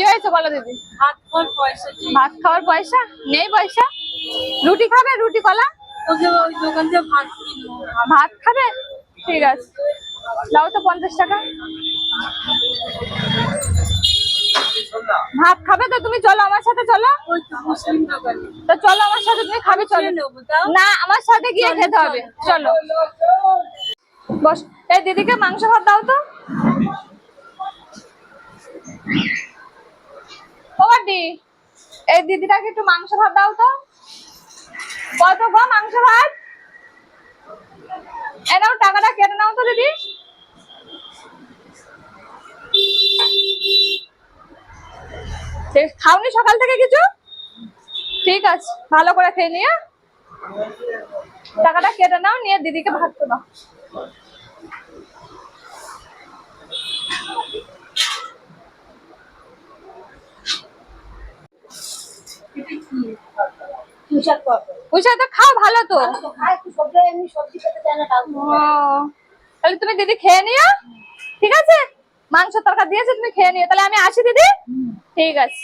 কি হয়েছে বলো দিদি? ভাত খাওয়ার পয়সা নেই পয়সা? রুটি খাবে? রুটি কলা? ভাত ভাত খাবে? ঠিক আছে। দাও তো পঞ্চাশ টাকা। ভাত খাবে তো? তুমি চলো আমার সাথে চলো। তো চলো আমার সাথে তুমি খাবে চলো। না আমার সাথে গিয়ে খেতে হবে। চলো। বস এই দিদিকে মাংস ভাত দাও তো। এই দিদিটাকে একটু মাংস ভাত দাও তো। কত গো মাংস ভাত? এ নাও, টাকাটা কেটে নাও তো দিদি। খাওনি সকাল থেকে কিছু? ঠিক আছে, ভালো করে খেয়ে নিয়ে। টাকাটা কেটে নাও, নিয়ে দিদিকে ভাত তো দাও। পয়সা তো খাও ভালো তো। তাহলে তুমি দিদি খেয়ে নিও। ঠিক আছে? মাংস তরকার দিয়েছে তুমি খেয়ে নিও। তাহলে আমি আসি দিদি। ঠিক আছে।